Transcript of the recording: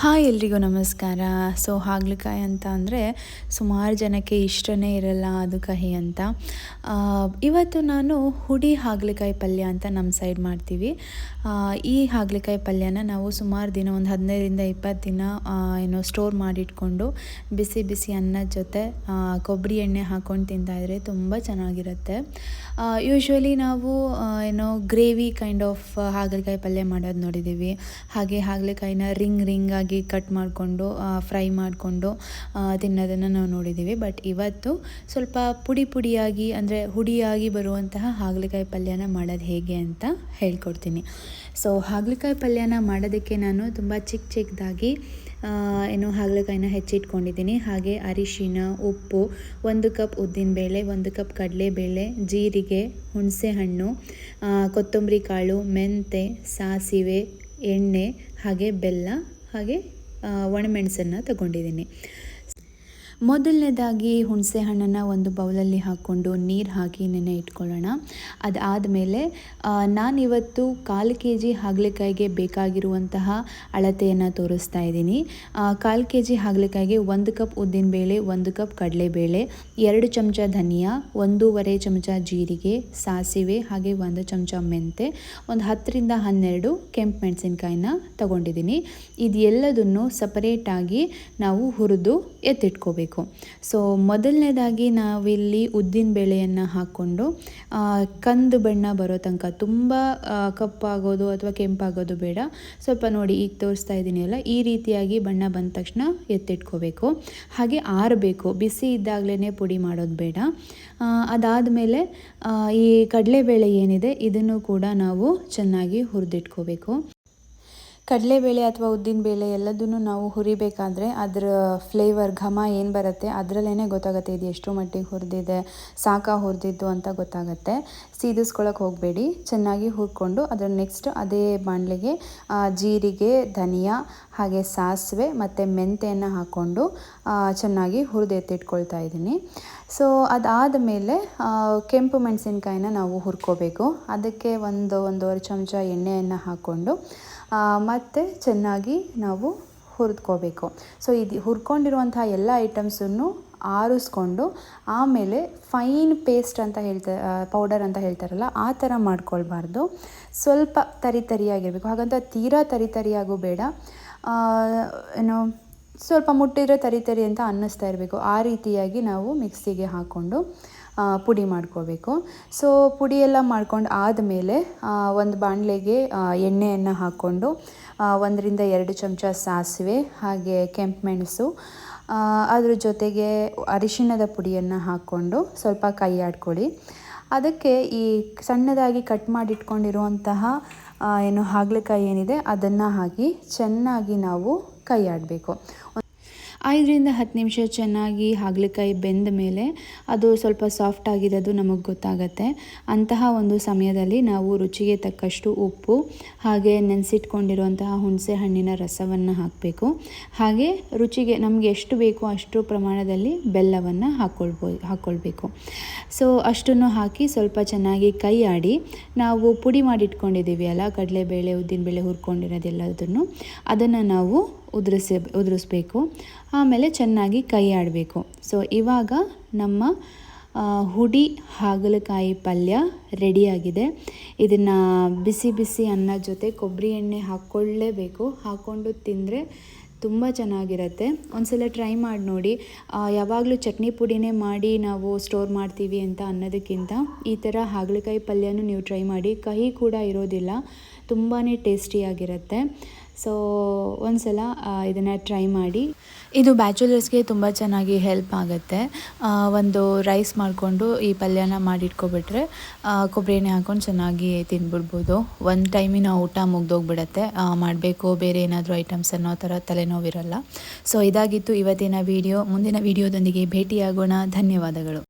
Hi ಎಲ್ರಿಗೂ ನಮಸ್ಕಾರ. So ಹಾಗಲಕಾಯಿ ಅಂತ ಅಂದರೆ ಸುಮಾರು ಜನಕ್ಕೆ ಇಷ್ಟನೇ ಇರಲ್ಲ ಅದು ಕಹಿ ಅಂತ. ಇವತ್ತು ನಾನು ಹುಡಿ ಹಾಗಲಕಾಯಿ ಪಲ್ಯ ಅಂತ ನಮ್ಮ ಸೈಡ್ ಮಾಡ್ತೀವಿ. ಈ ಹಾಗಲಕಾಯಿ ಪಲ್ಯನ ನಾವು ಸುಮಾರು ದಿನ ಒಂದು ಹದಿನೈದರಿಂದ ಇಪ್ಪತ್ತು ದಿನ ಏನೋ ಸ್ಟೋರ್ ಮಾಡಿಟ್ಕೊಂಡು ಬಿಸಿ ಬಿಸಿ ಅನ್ನದ ಜೊತೆ ಕೊಬ್ಬರಿ ಎಣ್ಣೆ ಹಾಕ್ಕೊಂಡು ತಿಂತಾಯಿದ್ರೆ ತುಂಬ ಚೆನ್ನಾಗಿರುತ್ತೆ. ಯೂಶ್ವಲಿ ನಾವು ಏನೋ ಗ್ರೇವಿ ಕೈಂಡ್ ಆಫ್ ಹಾಗಲಕಾಯಿ ಪಲ್ಯ ಮಾಡೋದು ನೋಡಿದ್ದೀವಿ ಹಾಗೆ ಹಾಗಲಕಾಯಿನ ರಿಂಗ್ ರಿಂಗ್ ಕಟ್ ಮಾಡಿಕೊಂಡು ಫ್ರೈ ಮಾಡಿಕೊಂಡು ತಿನ್ನೋದನ್ನು ನಾವು ನೋಡಿದ್ದೀವಿ. ಬಟ್ ಇವತ್ತು ಸ್ವಲ್ಪ ಪುಡಿ ಪುಡಿಯಾಗಿ, ಅಂದರೆ ಹುಡಿಯಾಗಿ ಬರುವಂತಹ ಹಾಗಲಕಾಯಿ ಪಲ್ಯನ ಮಾಡೋದು ಹೇಗೆ ಅಂತ ಹೇಳ್ಕೊಡ್ತೀನಿ. ಸೊ ಹಾಗಲಕಾಯಿ ಪಲ್ಯನ ಮಾಡೋದಕ್ಕೆ ನಾನು ತುಂಬ ಚಿಕ್ಕ ಚಿಕ್ಕದಾಗಿ ಏನು ಹಾಗಲಕಾಯಿನ ಹೆಚ್ಚಿಟ್ಕೊಂಡಿದ್ದೀನಿ. ಹಾಗೆ ಅರಿಶಿನ, ಉಪ್ಪು, ಒಂದು ಕಪ್ ಉದ್ದಿನಬೇಳೆ ಒಂದು ಕಪ್ ಕಡಲೆಬೇಳೆ ಜೀರಿಗೆ ಹುಣಸೆಹಣ್ಣು ಹಣ್ಣು ಕೊತ್ತಂಬರಿ ಕಾಳು, ಮೆಂತೆ, ಸಾಸಿವೆ, ಎಣ್ಣೆ, ಹಾಗೆ ಬೆಲ್ಲ ಹಾಗೆ ಒಣಮೆಣಸನ್ನು ತಗೊಂಡಿದ್ದೀನಿ. ಮೊದಲನೇದಾಗಿ ಹುಣಸೆ ಹಣ್ಣನ್ನು ಒಂದು ಬೌಲಲ್ಲಿ ಹಾಕ್ಕೊಂಡು ನೀರು ಹಾಕಿ ನೆನೆ ಇಟ್ಕೊಳ್ಳೋಣ. ಅದಾದಮೇಲೆ ನಾನಿವತ್ತು ಕಾಲು ಕೆ ಜಿ ಹಾಗಲಕಾಯಿಗೆ ಬೇಕಾಗಿರುವಂತಹ ಅಳತೆಯನ್ನು ತೋರಿಸ್ತಾ ಇದ್ದೀನಿ. ಕಾಲು ಕೆ ಜಿ ಹಾಗಲಕಾಯಿಗೆ ಒಂದು ಕಪ್ ಉದ್ದಿನಬೇಳೆ ಒಂದು ಕಪ್ ಕಡಲೆಬೇಳೆ ಎರಡು ಚಮಚ ಧನಿಯಾ, ಒಂದೂವರೆ ಚಮಚ ಜೀರಿಗೆ, ಸಾಸಿವೆ, ಹಾಗೆ ಒಂದು ಚಮಚ ಮೆಂತೆ, ಒಂದು ಹತ್ತರಿಂದ ಹನ್ನೆರಡು ಕೆಂಪು ಮೆಣಸಿನಕಾಯಿನ ತಗೊಂಡಿದ್ದೀನಿ. ಇದೆಲ್ಲದನ್ನು ಸಪರೇಟಾಗಿ ನಾವು ಹುರಿದು ಎತ್ತಿಟ್ಕೋಬೇಕು. ಸೊ ಮೊದಲನೇದಾಗಿ ನಾವಿಲ್ಲಿ ಉದ್ದಿನ ಬೇಳೆಯನ್ನು ಹಾಕ್ಕೊಂಡು ಕಂದು ಬಣ್ಣ ಬರೋ ತನಕ ತುಂಬ ಕಪ್ಪಾಗೋದು ಅಥವಾ ಕೆಂಪಾಗೋದು ಬೇಡ. ಸ್ವಲ್ಪ ನೋಡಿ ಈಗ ತೋರಿಸ್ತಾ ಇದ್ದೀನಿ ಅಲ್ಲ, ಈ ರೀತಿಯಾಗಿ ಬಣ್ಣ ಬಂದ ತಕ್ಷಣ ಎತ್ತಿಟ್ಕೋಬೇಕು. ಹಾಗೆ ಆರಬೇಕು, ಬಿಸಿ ಇದ್ದಾಗಲೇ ಪುಡಿ ಮಾಡೋದು ಬೇಡ. ಅದಾದಮೇಲೆ ಈ ಕಡಲೆಬೇಳೆ ಏನಿದೆ, ಇದನ್ನು ಕೂಡ ನಾವು ಚೆನ್ನಾಗಿ ಹುರಿದಿಟ್ಕೋಬೇಕು. ಕಡಲೆಬೇಳೆ ಅಥವಾ ಉದ್ದಿನಬೇಳೆ ಎಲ್ಲದನ್ನು ನಾವು ಹುರಿಬೇಕಾದ್ರೆ ಅದರ ಫ್ಲೇವರ್ ಘಮ ಏನು ಬರುತ್ತೆ ಅದರಲ್ಲೇ ಗೊತ್ತಾಗುತ್ತೆ, ಇದು ಎಷ್ಟು ಮಟ್ಟಿಗೆ ಹುರಿದಿದೆ, ಸಾಕ ಹುರಿದಿದ್ದು ಅಂತ ಗೊತ್ತಾಗುತ್ತೆ. ಸೀದಿಸ್ಕೊಳಕ್ಕೆ ಹೋಗಬೇಡಿ, ಚೆನ್ನಾಗಿ ಹುರ್ಕೊಂಡು ಅದರ ನೆಕ್ಸ್ಟ್ ಅದೇ ಬಾಣಲೆಗೆ ಜೀರಿಗೆ, ಧನಿಯಾ, ಹಾಗೆ ಸಾಸಿವೆ ಮತ್ತು ಮೆಂತೆಯನ್ನು ಹಾಕ್ಕೊಂಡು ಚೆನ್ನಾಗಿ ಹುರಿದೆತ್ತಿಟ್ಕೊಳ್ತಾ ಇದ್ದೀನಿ. ಸೊ ಅದಾದ ಮೇಲೆ ಕೆಂಪು ಮೆಣಸಿನ್ಕಾಯಿನ ನಾವು ಹುರ್ಕೋಬೇಕು. ಅದಕ್ಕೆ ಒಂದು, ಒಂದೂವರೆ ಚಮಚ ಎಣ್ಣೆಯನ್ನು ಹಾಕ್ಕೊಂಡು ಮತ್ತೆ ಚೆನ್ನಾಗಿ ನಾವು ಹುರಿದ್ಕೋಬೇಕು. ಸೊ ಇದು ಹುರ್ಕೊಂಡಿರುವಂಥ ಎಲ್ಲ ಐಟಮ್ಸನ್ನು ಆರಿಸ್ಕೊಂಡು ಆಮೇಲೆ ಫೈನ್ ಪೇಸ್ಟ್ ಅಂತ ಹೇಳ್ತಾ ಪೌಡರ್ ಅಂತ ಹೇಳ್ತಾರಲ್ಲ, ಆ ಥರ ಮಾಡ್ಕೊಳ್ಬಾರ್ದು. ಸ್ವಲ್ಪ ತರಿ ತರಿಯಾಗಿರಬೇಕು. ಹಾಗಂತ ತೀರಾ ತರಿ ತರಿಯಾಗೂ ಬೇಡ. ಏನು, ಸ್ವಲ್ಪ ಮುಟ್ಟಿದ್ರೆ ತರಿ ತರಿ ಅಂತ ಅನ್ನಿಸ್ತಾ ಇರಬೇಕು. ಆ ರೀತಿಯಾಗಿ ನಾವು ಮಿಕ್ಸಿಗೆ ಹಾಕ್ಕೊಂಡು ಪುಡಿ ಮಾಡ್ಕೋಬೇಕು. ಸೊ ಪುಡಿ ಎಲ್ಲ ಮಾಡ್ಕೊಂಡು ಆದಮೇಲೆ ಒಂದು ಬಾಣಲೆಗೆ ಎಣ್ಣೆಯನ್ನು ಹಾಕ್ಕೊಂಡು ಒಂದರಿಂದ ಎರಡು ಚಮಚ ಸಾಸಿವೆ, ಹಾಗೆ ಕೆಂಪು ಮೆಣಸು ಅದ್ರ ಜೊತೆಗೆ ಅರಿಶಿಣದ ಪುಡಿಯನ್ನು ಹಾಕ್ಕೊಂಡು ಸ್ವಲ್ಪ ಕೈ ಆಡ್ಕೊಳ್ಳಿ. ಅದಕ್ಕೆ ಈ ಸಣ್ಣದಾಗಿ ಕಟ್ ಮಾಡಿಟ್ಕೊಂಡಿರುವಂತಹ ಏನು ಹಾಗಲಕಾಯಿ ಏನಿದೆ ಅದನ್ನು ಹಾಕಿ ಚೆನ್ನಾಗಿ ನಾವು ಕೈ ಆಡಬೇಕು. ಐದರಿಂದ ಹತ್ತು ನಿಮಿಷ ಚೆನ್ನಾಗಿ ಹಾಗಲಕಾಯಿ ಬೆಂದ ಮೇಲೆ ಅದು ಸ್ವಲ್ಪ ಸಾಫ್ಟ್ ಆಗಿರೋದು ನಮಗೆ ಗೊತ್ತಾಗತ್ತೆ. ಅಂತಹ ಒಂದು ಸಮಯದಲ್ಲಿ ನಾವು ರುಚಿಗೆ ತಕ್ಕಷ್ಟು ಉಪ್ಪು ಹಾಗೆ ನೆನೆಸಿಟ್ಕೊಂಡಿರುವಂತಹ ಹುಣಸೆ ಹಣ್ಣಿನ ರಸವನ್ನು ಹಾಕಬೇಕು. ಹಾಗೆ ರುಚಿಗೆ ನಮಗೆ ಎಷ್ಟು ಬೇಕೋ ಅಷ್ಟು ಪ್ರಮಾಣದಲ್ಲಿ ಬೆಲ್ಲವನ್ನು ಹಾಕ್ಕೊಳ್ಬೋ ಹಾಕ್ಕೊಳ್ಬೇಕು ಸೊ ಅಷ್ಟನ್ನು ಹಾಕಿ ಸ್ವಲ್ಪ ಚೆನ್ನಾಗಿ ಕೈ ಆಡಿ ನಾವು ಪುಡಿ ಮಾಡಿಟ್ಕೊಂಡಿದ್ದೀವಿ ಅಲ್ಲ, ಕಡಲೆಬೇಳೆ, ಉದ್ದಿನಬೇಳೆ ಹುರ್ಕೊಂಡಿರೋದೆಲ್ಲದನ್ನು ಅದನ್ನು ನಾವು ಉದುರಿಸಿ ಉದುರಿಸ್ಬೇಕು. ಆಮೇಲೆ ಚೆನ್ನಾಗಿ ಕೈ ಆಡಬೇಕು ಸೊ ಇವಾಗ ನಮ್ಮ ಹುಡಿ ಹಾಗಲಕಾಯಿ ಪಲ್ಯ ರೆಡಿಯಾಗಿದೆ. ಇದನ್ನು ಬಿಸಿ ಬಿಸಿ ಅನ್ನ ಜೊತೆ ಕೊಬ್ಬರಿ ಎಣ್ಣೆ ಹಾಕ್ಕೊಳ್ಳೇಬೇಕು. ಹಾಕ್ಕೊಂಡು ತಿಂದರೆ ತುಂಬ ಚೆನ್ನಾಗಿರುತ್ತೆ. ಒಂದ್ಸಲ ಟ್ರೈ ಮಾಡಿ ನೋಡಿ. ಯಾವಾಗಲೂ ಚಟ್ನಿ ಪುಡಿನೇ ಮಾಡಿ ನಾವು ಸ್ಟೋರ್ ಮಾಡ್ತೀವಿ ಅಂತ ಅನ್ನೋದಕ್ಕಿಂತ ಈ ಥರ ಹಾಗಲಕಾಯಿ ಪಲ್ಯನೂ ನೀವು ಟ್ರೈ ಮಾಡಿ. ಕಹಿ ಕೂಡ ಇರೋದಿಲ್ಲ. ತುಂಬಾ ಟೇಸ್ಟಿಯಾಗಿರುತ್ತೆ. ಸೊ ಒಂದ್ಸಲ ಇದನ್ನು ಟ್ರೈ ಮಾಡಿ. ಇದು ಬ್ಯಾಚುಲರ್ಸ್ಗೆ ತುಂಬ ಚೆನ್ನಾಗಿ ಹೆಲ್ಪ್ ಆಗುತ್ತೆ. ಒಂದು ರೈಸ್ ಮಾಡಿಕೊಂಡು ಈ ಪಲ್ಯನ ಮಾಡಿಟ್ಕೊಬಿಟ್ರೆ ಕೊಬ್ಬರಿ ಎಣ್ಣೆ ಹಾಕ್ಕೊಂಡು ಚೆನ್ನಾಗಿ ತಿಂದ್ಬಿಡ್ಬೋದು ಒಂದು ಟೈಮಿನ ಊಟ ಮುಗ್ದೋಗ್ಬಿಡತ್ತೆ. ಮಾಡಬೇಕು, ಬೇರೆ ಏನಾದರೂ ಐಟಮ್ಸ್ ಅನ್ನೋ ಥರ ತಲೆನೋವಿರಲ್ಲ. ಸೊ ಇದಾಗಿತ್ತು ಇವತ್ತಿನ ವಿಡಿಯೋ ಮುಂದಿನ ವಿಡಿಯೋದೊಂದಿಗೆ ಭೇಟಿಯಾಗೋಣ. ಧನ್ಯವಾದಗಳು.